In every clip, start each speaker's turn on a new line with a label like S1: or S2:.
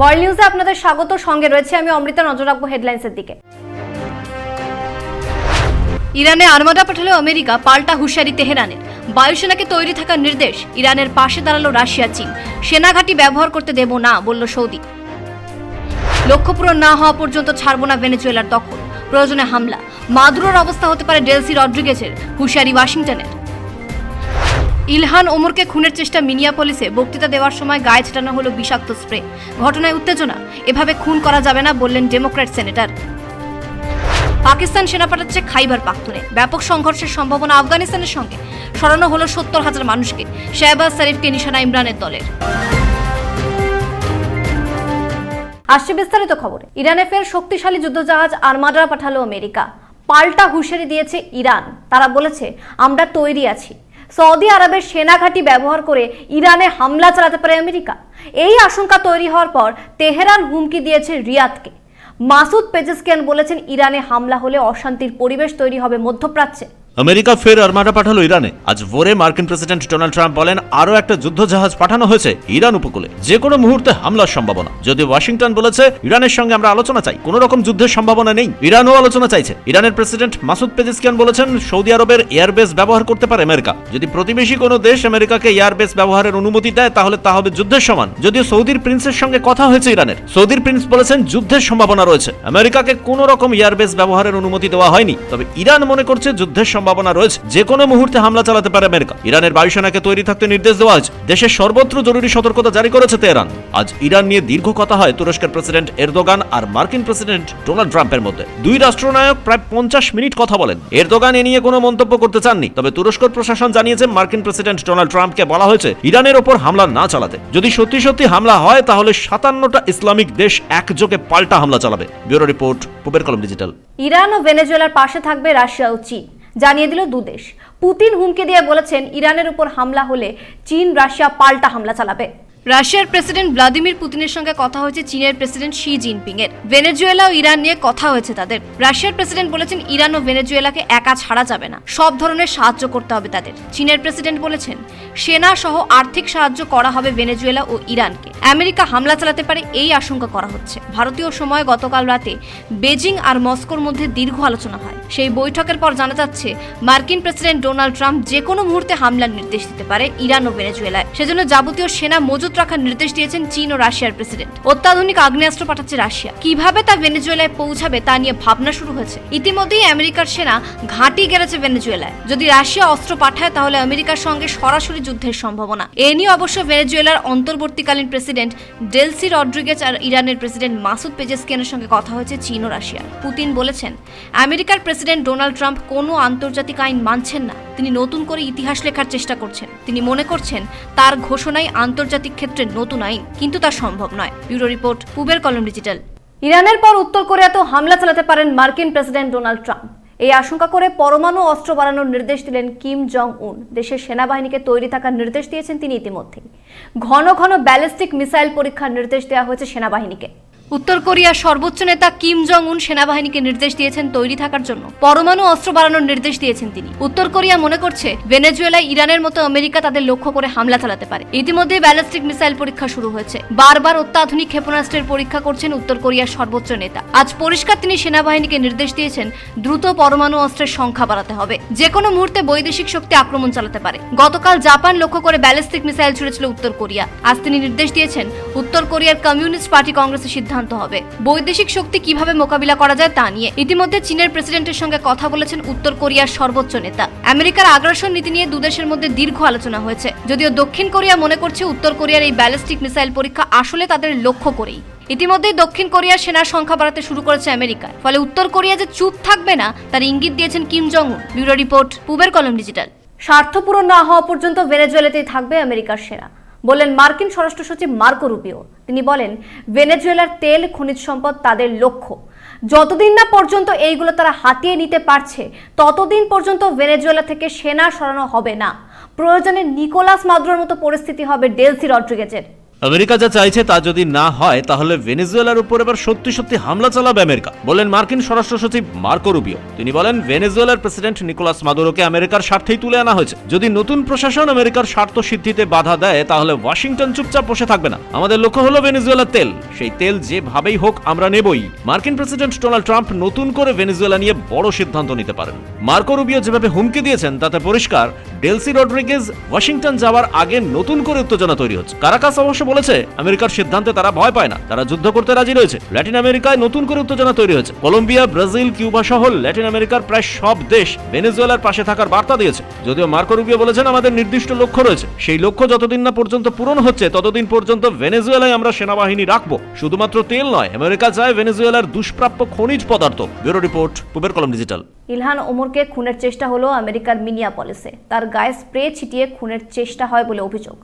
S1: World নিউজে আপনাদের স্বাগত। সঙ্গে রয়েছে আমি অমৃতা, নজর রাখব হেডলাইন্সের দিকে। ইরানে আর্মাদা পাঠালো আমেরিকা, পাল্টা হুঁশিয়ারি তেহরানের বায়ুসেনাকে তৈরি থাকার নির্দেশ, ইরানের পাশে দাঁড়াল রাশিয়া, চীন। সেনাঘাঁটি ব্যবহার করতে দেব না, বলল সৌদি। লক্ষ্য পূরণ না হওয়া পর্যন্ত ছাড়ব না ভেনেজুয়েলার দখল। প্রয়োজনে হামলা। মাদুরোর অবস্থা হতে পারে ডেলসি রড্রিগেজের, হুঁশিয়ারি ওয়াশিংটনের। ইলহান ওমরকে খুনের চেষ্টা মিনিয়াপলিসে বক্তৃতা দেওয়ার সময় গায়ে ছেটানো হলো বিষাক্ত স্প্রে। ঘটনায় উত্তেজনা। এভাবে খুন করা যাবে না বললেন ডেমোক্র্যাট সেনেটর। পাকিস্তান সেনা পাঠাচ্ছে খাইবার পাখতুনে। ব্যাপক সংঘর্ষের সম্ভাবনা আফগানিস্তানের সঙ্গে। সরানো হলো সত্তর হাজার মানুষকে। শেহবাজ শরীফকে নিশানা ইমরানের দলের। আসছে বিস্তারিত খবরে। ইরানে ফের শক্তিশালী যুদ্ধজাহাজ আর্মাডা পাঠালো আমেরিকা। পাল্টা হুঁশিয়ারি দিয়েছে ইরান। তারা বলেছে, আমরা তৈরি আছি। সৌদি আরবের সেনাঘাঁটি ব্যবহার করে ইরানে হামলা চালাতে পারে আমেরিকা। এই আশঙ্কা তৈরি হওয়ার পর তেহরান হুমকি দিয়েছে রিয়াদকে। মাসুদ পেজেসকিয়ান বলেছেন, ইরানে হামলা হলে অশান্তির পরিবেশ তৈরি হবে মধ্যপ্রাচ্যে।
S2: আমেরিকা ফের আর্মাডা পাঠালো ইরানে। আজ ভোরে মার্কিন প্রেসিডেন্ট ডোনাল্ড ট্রাম্প বলেন, আরও একটা যুদ্ধজাহাজ পাঠানো হয়েছে ইরান উপকূলে। যে কোনো মুহূর্তে হামলার সম্ভাবনা। যদি ওয়াশিংটন বলেছে, ইরানের সঙ্গে আমরা আলোচনা চাই। কোনো রকম যুদ্ধের সম্ভাবনা নেই। ইরানও আলোচনা চাইছে। ইরানের প্রেসিডেন্ট মাসুদ পেজিসকিয়ান বলেছেন, সৌদি আরবের এয়ারবেস ব্যবহার করতে পারে আমেরিকা। যদি প্রতিবেশী কোনো দেশ আমেরিকাকে এয়ারবেস ব্যবহারের অনুমতি দেয়, তাহলে তা হবে যুদ্ধের সমান। যদিও সৌদির প্রিন্সের সঙ্গে কথা হয়েছে ইরানের। সৌদির প্রিন্স বলেছেন, যুদ্ধের সম্ভাবনা রয়েছে। আমেরিকাকে কোনো রকম এয়ারবেস ব্যবহারের অনুমতি দেওয়া হয়নি। তবে ইরান মনে করছে, যুদ্ধের সম্ভাবনা রয়েছে। যে কোনো মুহূর্তে হামলা চালাতে পারে আমেরিকা। ইরানের বায়ুসেনাকে তৈরি থাকতে নির্দেশ দেওয়া হয়েছে। দেশের সর্বত্র জরুরি সতর্কতা জারি করেছে তেহরান। আজ ইরান নিয়ে দীর্ঘ কথা হয় তুরস্কের প্রেসিডেন্ট এরদোগান আর মার্কিন প্রেসিডেন্ট ডোনাল্ড ট্রাম্পের মধ্যে। দুই রাষ্ট্রনায়ক প্রায় পঞ্চাশ মিনিট কথা বলেন। এরদোগান এ নিয়ে কোনো মন্তব্য করতে চাননি। তবে তুরস্কর প্রশাসন জানিয়েছে মার্কিন প্রেসিডেন্ট ডোনাল্ড ট্রাম্পকে বলা হয়েছে, ইরানের ওপর হামলা না চালাতে। যদি সত্যি সত্যি হামলা হয়, তাহলে সাতান্নটা ইসলামিক দেশ একযোগে পাল্টা হামলা চালাবে। ব্যুরো রিপোর্ট, পুবের কলম ডিজিটাল।
S1: ইরান ও ভেনেজুয়েলার পাশে থাকবে রাশিয়া ও চীন। জানিয়ে দিল দুদেশ পুতিন হুমকি দিয়ে বলেছেন, ইরানের উপর হামলা হলে চীন, রাশিয়া পাল্টা হামলা চালাবে। রাশিয়ার প্রেসিডেন্ট ভ্লাদিমির পুতিনের সঙ্গে কথা হয়েছে চীনের প্রেসিডেন্ট শি জিনপিং এর ভেনেজুয়েলা ও ইরান নিয়ে কথা হয়েছে তাদের। রাশিয়ার প্রেসিডেন্ট বলেছেন ইরান ও ভেনেজুয়েলাকে একা ছাড়া যাবে না। সব ধরনের সাহায্য করতে হবে তাদের। চীনের প্রেসিডেন্ট বলেছেন, সেনা সহ আর্থিক সাহায্য করা হবে ভেনেজুয়েলা ও ইরানকে। আমেরিকা হামলা চালাতে পারে এই আশঙ্কা করা হচ্ছে। ভারতীয় সময় গতকাল রাতে বেজিং আর মস্কোর মধ্যে দীর্ঘ আলোচনা হয়। সেই বৈঠকের পর জানা যাচ্ছে, মার্কিন প্রেসিডেন্ট ডোনাল্ড ট্রাম্প যে কোনো মুহূর্তে হামলার নির্দেশ দিতে পারে ইরান ও ভেনেজুয়েলায়। সেজন্য যাবতীয় সেনা মজুত রাখার নির্দেশ দিয়েছেন চীন ও রাশিয়ার প্রেসিডেন্ট। অত্যাধুনিক আগ্নেয়াস্ত্র পাঠাচ্ছে রাশিয়া। কীভাবে তা ভেনেজুয়েলায় পৌঁছাবে তা নিয়ে ভাবনা শুরু হয়েছে। ইতিমধ্যেই আমেরিকার সেনা ঘাঁটি গেড়েছে ভেনেজুয়েলায়। যদি রাশিয়া অস্ত্র পাঠায়, তাহলে আমেরিকার সঙ্গে সরাসরি যুদ্ধের সম্ভাবনা। এ নিয়ে অবশ্য ভেনেজুয়েলার অন্তর্বর্তীকালীন প্রেসিডেন্ট ডেলসি রড্রিগেজ আর ইরানের প্রেসিডেন্ট মাসুদ পেজেসকিয়ানের সঙ্গে কথা হয়েছে চীন ও রাশিয়ার। পুতিন বলেছেন, আমেরিকার প্রেসিডেন্ট ডোনাল্ড ট্রাম্প কোনো আন্তর্জাতিক আইন মানছেন না। তিনি নতুন করে ইতিহাস লেখার চেষ্টা করছেন। তিনি মনে করছেন, তার ঘোষণাই আন্তর্জাতিক ক্ষেত্রে নতুন আইন, কিন্তু তা সম্ভব নয়। ব্যুরো রিপোর্ট, পুবের কলম ডিজিটাল। ইরানের পর উত্তর কোরিয়াতেও হামলা চালাতে পারেন মার্কিন প্রেসিডেন্ট ডোনাল্ড ট্রাম্প। এই আশঙ্কা করে পরমাণু অস্ত্র বাড়ানোর নির্দেশ দিলেন কিম জং উন দেশের সেনাবাহিনীকে তৈরি থাকার নির্দেশ দিয়েছেন তিনি ইতিমধ্যেই। ঘন ঘন ব্যালিস্টিক মিসাইল পরীক্ষার নির্দেশ দেওয়া হয়েছে সেনাবাহিনীকে। উত্তর কোরিয়ার সর্বোচ্চ নেতা কিম জং উন সেনাবাহিনীকে নির্দেশ দিয়েছেন তৈরি থাকার জন্য। পরমাণু অস্ত্র বাড়ানোর নির্দেশ দিয়েছেন তিনি। উত্তর কোরিয়া মনে করছে, ভেনেজুয়েলায় ইরানের মতো আমেরিকা তাদের লক্ষ্য করে হামলা চালাতে পারে। ইতিমধ্যে ব্যালিস্টিক মিসাইল পরীক্ষা শুরু হয়েছে। বারবার অত্যাধুনিক ক্ষেপণাস্ত্রের পরীক্ষা করছেন উত্তর কোরিয়ার সর্বোচ্চ নেতা। আজ পরিষ্কার তিনি সেনাবাহিনীকে নির্দেশ দিয়েছেন, দ্রুত পরমাণু অস্ত্রের সংখ্যা বাড়াতে হবে। যে কোনো মুহূর্তে বৈদেশিক শক্তি আক্রমণ চালাতে পারে। গতকাল জাপান লক্ষ্য করে ব্যালিস্টিক মিসাইল ছুড়েছিল উত্তর কোরিয়া। আজ তিনি নির্দেশ দিয়েছেন, উত্তর কোরিয়ার কমিউনিস্ট পার্টি কংগ্রেসের সিদ্ধান্ত হবে। বৈদেশিক শক্তি কীভাবে মোকাবিলা করা যায় তা নিয়ে ইতিমধ্যে চীনের প্রেসিডেন্টের সঙ্গে কথা বলেছেন উত্তর কোরিয়ার সর্বোচ্চ নেতা। আমেরিকার আগ্রাসন নীতি নিয়ে দুদেশের মধ্যে দীর্ঘ আলোচনা হয়েছে। যদিও দক্ষিণ কোরিয়া মনে করছে উত্তর কোরিয়ার এই ব্যালিস্টিক মিসাইল পরীক্ষা আসলে তাদের লক্ষ্য করেই। ইতিমধ্যেই দক্ষিণ কোরিয়ার সেনার সংখ্যা বাড়াতে শুরু করেছে আমেরিকা। ফলে উত্তর কোরিয়া যে চুপ থাকবে না, তার ইঙ্গিত দিয়েছেন কিম জং উন ব্যুরো রিপোর্ট, পুবের কলম ডিজিটাল। স্বার্থ পূরণ না হওয়া পর্যন্ত ভেনেজুয়েলাতেই থাকবে আমেরিকার সেনা। বললেন মার্কিন স্বরাষ্ট্র সচিব মার্কো রুপিও তিনি বলেন, ভেনেজুয়েলার তেল, খনিজ সম্পদ তাদের লক্ষ্য। যতদিন না পর্যন্ত এইগুলো তারা হাতিয়ে নিতে পারছে, ততদিন পর্যন্ত ভেনেজুয়েলা থেকে সেনা সরানো হবে না। প্রয়োজনে নিকোলাস মাদ্রোর মতো পরিস্থিতি হবে ডেলসি রড্রিগেজের।
S2: আমেরিকা যা চাইছে তা যদি না হয়, তাহলে ভেনেজুয়েলার উপর এবার সত্যি সত্যি হামলা চালাবে আমেরিকা, বলেন মার্কিন স্বরাষ্ট্র সচিব মার্কো রুবিও। তিনি বলেন, ভেনেজুয়েলার প্রেসিডেন্ট নিকোলাস মাদুরোকে আমেরিকার স্বার্থেই তুলে আনা হয়েছে। যদি নতুন প্রশাসন আমেরিকার স্বার্থ সিদ্ধিতে বাধা দেয়, তাহলে ওয়াশিংটন চুপচাপ বসে থাকবে না। আমাদের লক্ষ্য হলো ভেনেজুয়েলার তেল। সেই তেল যেভাবেই হোক, আমরা নেবই। মার্কিন প্রেসিডেন্ট ডোনাল্ড ট্রাম্প নতুন করে ভেনেজুয়েলা নিয়ে বড় সিদ্ধান্ত নিতে পারেন। মার্কো রুবিও যেভাবে হুমকি দিয়েছেন, তাতে পরিষ্কার, ডেলসি রড্রিগেজ ওয়াশিংটন যাওয়ার আগে নতুন করে উত্তেজনা তৈরি হচ্ছে। কারাকাস অবশ্য বলেছে, আমেরিকার সিদ্ধান্তে তারা ভয় পায় না। তারা যুদ্ধ করতে রাজি রয়েছে। ল্যাটিন আমেরিকায় নতুন করে উত্তেজনা তৈরি হয়েছে। কলম্বিয়া, ব্রাজিল, কিউবা সহ ল্যাটিন আমেরিকার প্রায় সব দেশ ভেনেজুয়েলার পাশে থাকার বার্তা দিয়েছে। যদিও মার্কো রুবিও বলেছেন, আমাদের নির্দিষ্ট লক্ষ্য রয়েছে। সেই লক্ষ্য যতদিন না পর্যন্ত পূরণ হচ্ছে, ততদিন পর্যন্ত ভেনেজুয়েলায় আমরা সেনাবাহিনী রাখব। শুধুমাত্র তেল নয়, আমেরিকা চায় ভেনেজুয়েলার দুষ্প্রাপ্য খনিজ পদার্থ। ব্যুরো রিপোর্ট, পুবের কলম ডিজিটাল।
S1: ইলহান ওমরকে খুনের চেষ্টা হলো আমেরিকার মিনিয়াপলিসে। তার গায়ে স্প্রে ছিটিয়ে খুনের চেষ্টা হয় বলে অভিযোগ।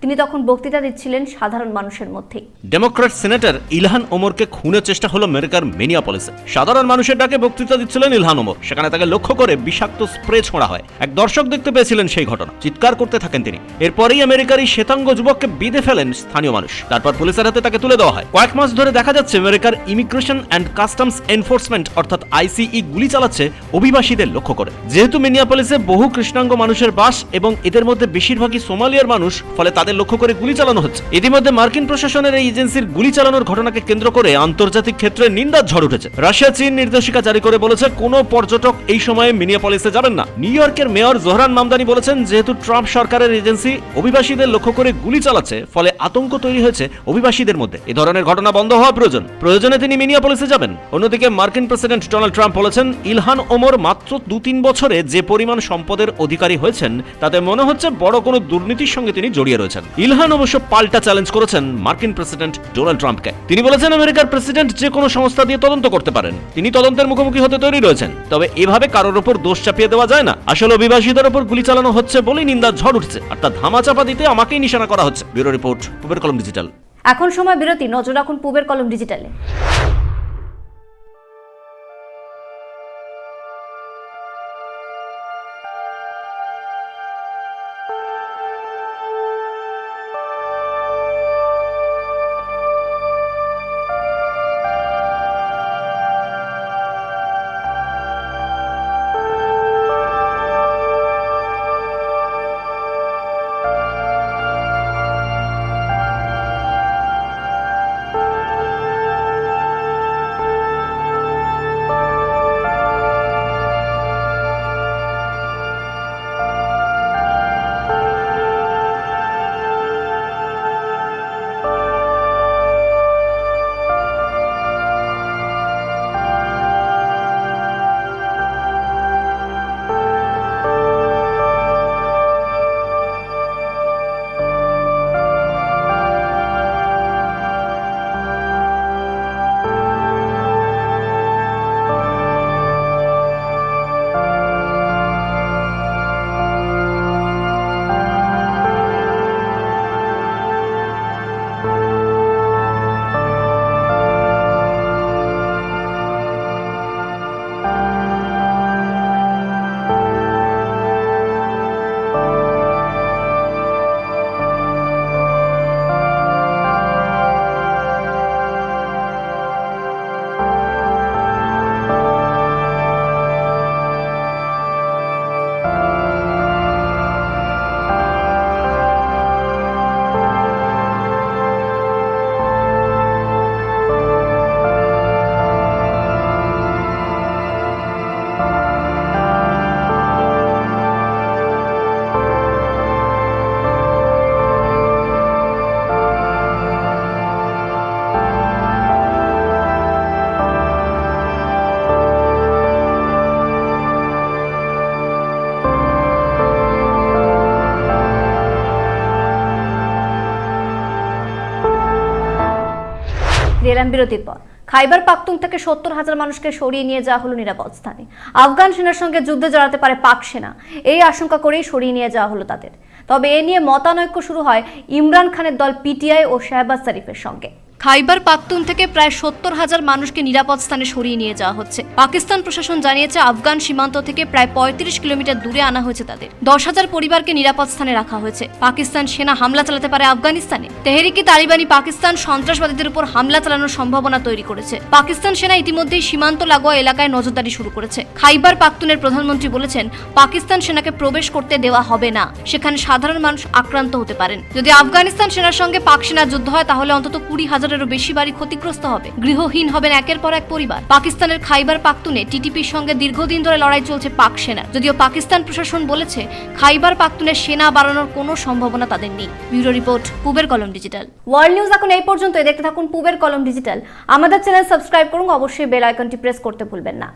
S1: তিনি তখন বক্তৃতা দিচ্ছিলেন সাধারণ মানুষের মধ্যেই
S2: ডেমোক্র্যাট সিনেটর ইলহান ওমরকে খুনের চেষ্টা হলো আমেরিকার মেনিয়াপলিসে। সাধারণ মানুষের ডাকে বক্তৃতা দিচ্ছিলেন ইলহান ওমর। সেখানে তাকে লক্ষ্য করে বিষাক্ত স্প্রে ছোঁড়া হয়। এক দর্শক দেখতে পেয়েছিলেন সেই ঘটনা। চিৎকার করতে থাকেন তিনি। এরপরেই আমেরিকার এই শ্বেতাঙ্গ যুবককে বিঁধে ফেলেন স্থানীয় মানুষ। তারপর পুলিশের হাতে তাকে তুলে দেওয়া হয়। কয়েক মাস ধরে দেখা যাচ্ছে আমেরিকার ইমিগ্রেশন অ্যান্ড কাস্টমস এনফোর্সমেন্ট অর্থাৎ আইসিই গুলি চালাচ্ছে অভিবাসীদের লক্ষ্য করে। যেহেতু মিনিয়াপলিসে বহু কৃষ্ণাঙ্গ মানুষের বাস এবং এদের মধ্যে বেশিরভাগই সোমালিয়ার মানুষ, ফলে তাদের লক্ষ্য করে গুলি চালানো হচ্ছে। ইতিমধ্যে মার্কিন প্রশাসনের এই এজেন্সির গুলি চালানোর ঘটনাকে কেন্দ্র করে আন্তর্জাতিক ক্ষেত্রে নিন্দার ঝড় উঠেছে। রাশিয়া, চীন নির্দেশিকা জারি করে বলেছে, কোনো পর্যটক এই সময়ে মিনিয়াপলিসে যাবেন না। নিউ ইয়র্কের মেয়র জোহরান মামদানি বলেছেন, যেহেতু ট্রাম্প সরকারের এজেন্সি অভিবাসীদের লক্ষ্য করে গুলি চালাচ্ছে, ফলে আতঙ্ক তৈরি হয়েছে অভিবাসীদের মধ্যে। এ ধরনের ঘটনা বন্ধ হওয়া প্রয়োজন। প্রয়োজনে তিনি মিনিয়াপলিসে যাবেন। অন্যদিকে মার্কিন প্রেসিডেন্ট ডোনাল্ড ট্রাম্প বলেছেন, ইলহান ওমর মাত্র দু তিন বছরে যে পরিমাণ সম্পদের অধিকারী হয়েছেন, তাতে মনে হচ্ছে বড় কোনো দুর্নীতির সঙ্গে তিনি জড়িয়ে রয়েছেন। ইলহান অবশ্য পাল্টা চ্যালেঞ্জ করেছেন মার্কিন প্রেসিডেন্ট ডোনাল্ড ট্রাম্পকে। তিনি বলেছেন আমেরিকার প্রেসিডেন্ট যে কোনো সংস্থা দিয়ে তদন্ত করতে পারেন। তিনি তদন্তের মুখোমুখি হতে তৈরি রয়েছেন। তবে এভাবে কারোর ওপর দোষ চাপিয়ে দেওয়া যায় না। আসলে অভিবাসীদের ওপর গুলি চালানো হচ্ছে বলেই নিন্দা ঝড় উঠছে। আর তা ধামাচাপা দিতে আমাকেই নিশানা করা হচ্ছে। ব্যুরো রিপোর্ট পুবের কলম ডিজিটাল।
S1: এখন সময় বিরতি। নজর রাখুন পুবের কলম ডিজিটালে। এলাম বিরতির পর। খাইবার পাখতুং থেকে সত্তর হাজার মানুষকে সরিয়ে নিয়ে যাওয়া হলো নিরাপদ স্থানে। আফগান সেনার সঙ্গে যুদ্ধে জড়াতে পারে পাক সেনা। এই আশঙ্কা করেই সরিয়ে নিয়ে যাওয়া হলো তাদের। তবে এ নিয়ে মতানৈক্য শুরু হয় ইমরান খানের দল পিটিআই ও শাহবাজ শরীফের সঙ্গে। খাইবার পাখতুন থেকে প্রায় সত্তর হাজার মানুষকে নিরাপদ স্থানে সরিয়ে নিয়ে যাওয়া হচ্ছে। পাকিস্তান প্রশাসন জানিয়েছে, আফগান সীমান্ত থেকে প্রায় পঁয়ত্রিশ কিলোমিটার দূরে আনা হয়েছে তাদের। দশ হাজার পরিবারকে নিরাপদ স্থানে রাখা হয়েছে। পাকিস্তান সেনা হামলা চালাতে পারে আফগানিস্তানে। তেহরিকি তালিবানি পাকিস্তান সন্ত্রাসবাদীদের উপর হামলা চালানোর সম্ভাবনা তৈরি করেছে। পাকিস্তান সেনা ইতিমধ্যেই সীমান্ত লাগোয়া এলাকায় নজরদারি শুরু করেছে। খাইবার পাখতুনের প্রধানমন্ত্রী বলেছেন, পাকিস্তান সেনাকে প্রবেশ করতে দেওয়া হবে না। সেখানে সাধারণ মানুষ আক্রান্ত হতে পারেন। যদি আফগানিস্তান সেনার সঙ্গে পাক সেনার যুদ্ধ হয়, তাহলে অন্তত কুড়ি হাজারেরও বেশি বাড়ি ক্ষতিগ্রস্ত হবে। গৃহহীন হবেন একের পর এক পরিবার। পাকিস্তানের খাইবার পাখতুনে টিটিপির সঙ্গে দীর্ঘদিন ধরে লড়াই চলছে পাক সেনার যদিও পাকিস্তান প্রশাসন বলেছে, খাইবার পাখতুনের সেনা বাড়ানোর কোনো সম্ভাবনা তাদের নেই। ব্যুরো রিপোর্ট, পুবের কলম ডিজিটাল। ওয়ার্ল্ড নিউজ এখন এই পর্যন্ত দেখতে থাকুন পুবের কলম ডিজিটাল। আমাদের চ্যানেল সাবস্ক্রাইব করুন। অবশ্যই বেল আইকনটি প্রেস করতে ভুলবেন না।